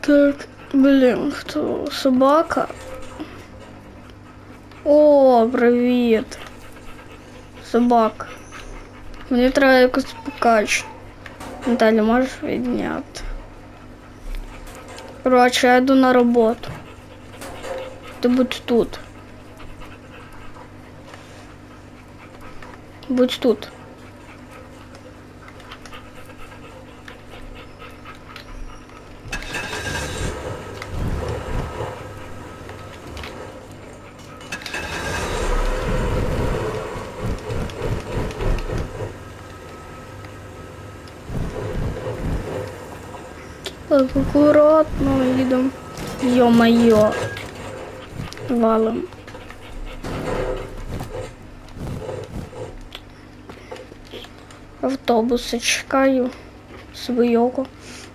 Так, блін, хто собака? О, привіт. Собака. Мені треба якось покачати. Наталя, можеш відняти? Коротше, я йду на роботу. Ти будь тут. Будь тут. Так, акуратно їдемо. Йо-майо. Валим. Автобуси чекаю свого.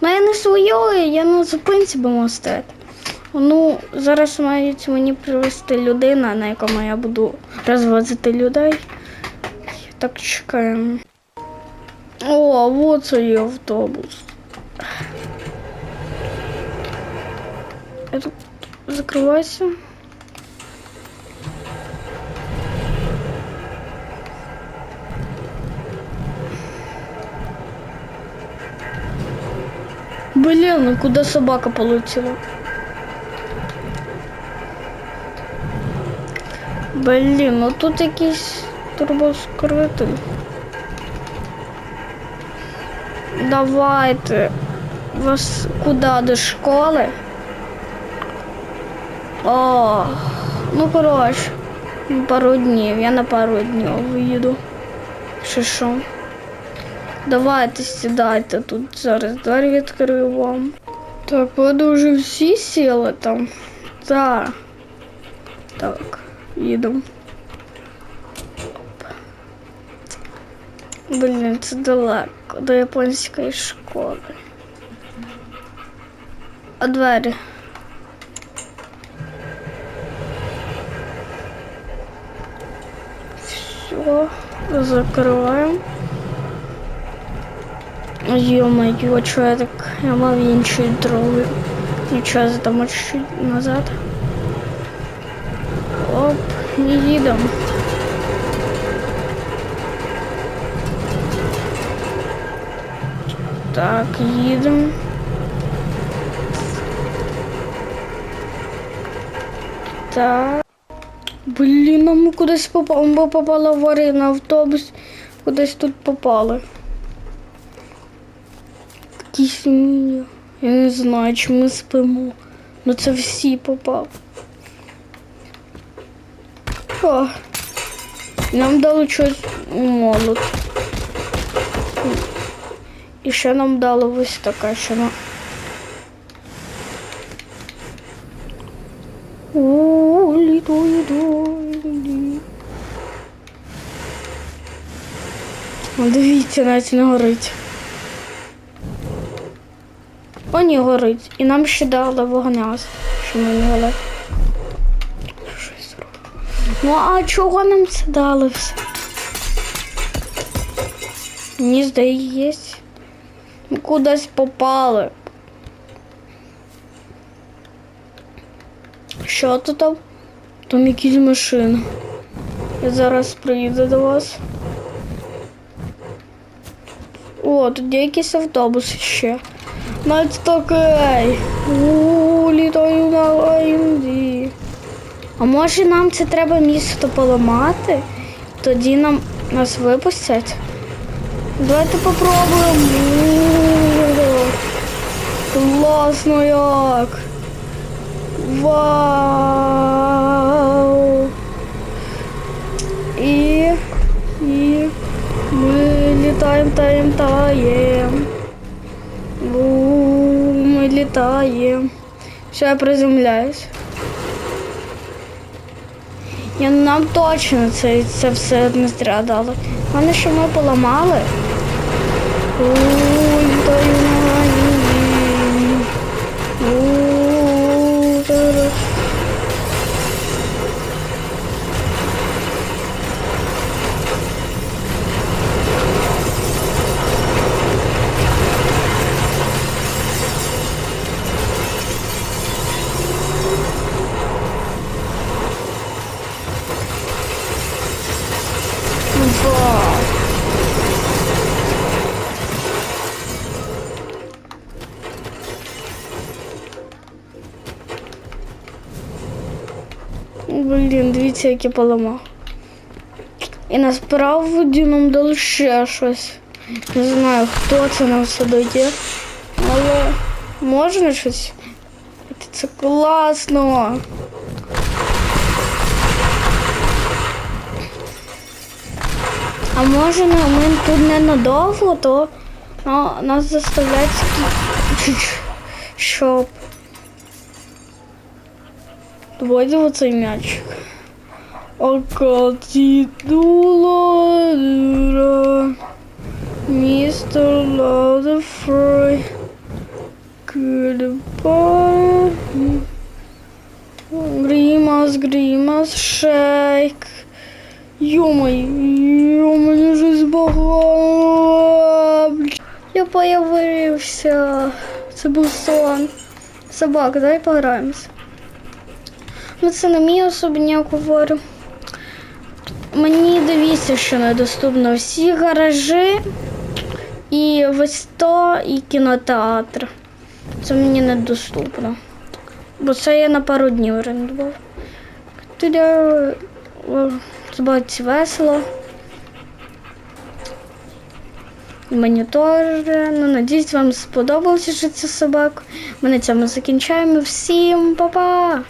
Ну я не свого, я на зупинці би мостити. Ну, зараз мають мені привезти людина, на якому я буду розвозити людей. Так чекаємо. О, вот цей автобус. Я тут закривайся. Блин, ну куда собака полетела? Блін, ну тут якийсь турбоскритий. Давайте. Вас куди до школи? О, ну коротше, пару днів. Я на пару днів виїду. Чи що? Давайте сідайте тут зараз двері відкрию вам. Так, ви вже всі сіли там. Так. Так, їдемо. Блін, це далеко до японської школи. А двері. Все, закриваємо. Ё-моё, чё я так... Я мав іншої дороги. Нічого, задамо чуть-чуть назад. Оп, не їдемо. Так, їдемо. Так. Блін, а ми кудись попали. Ми попали в аварію на автобус. Кудись тут попали. Якісь. Я не знаю, чи ми спимо. Ну це всі попав. О, нам дали щось молот. І ще нам дали ось така ще на. Літо, літо. О, Дивіться, навіть не горить. О, ні, горить. І нам ще дали вогняз, що ми не гали. Ну а чого нам це дали все? Мені здається. Ми кудись попали. Що тут там? Там якісь машини. Я зараз приїду до вас. О, тут є якийсь автобус ще. Навіть такий. У, літаю на Інді. А може нам це треба місто поламати? Тоді нам нас випустять. Давайте попробуємо. Класно як. Вау. І, і ми літаємо, таєм, таєм. У, Ми літаємо. Все, я приземляюсь. Я нам точно це, це все не зря Вони що ми поламали. У, літаю дивіться, як я поламав. І насправді нам дали ще щось. Не знаю, хто це нам все дає. Але можна щось? Це класно. А може ми тут ненадовго, то ну, нас заставляють щоб. Давайте оцей м'ячик. Окатідула дура. Містер Лаудефрой. Goodbye. Гримас, гримас, шейк. Ё-моё, ё-моё, жизнь богла. Я появився. Це був сон. Собака, давай пограємося. Ну, це не мій особняк говорю. Мені дивіться, що недоступно всі гаражі і ось то, і кінотеатр. Це мені недоступно. Бо це я на пару днів орендував. О, збавці весело. Мені теж. Ну, надіюсь, вам сподобалося життя собак. Ми на цьому закінчаємо. Всім па-па!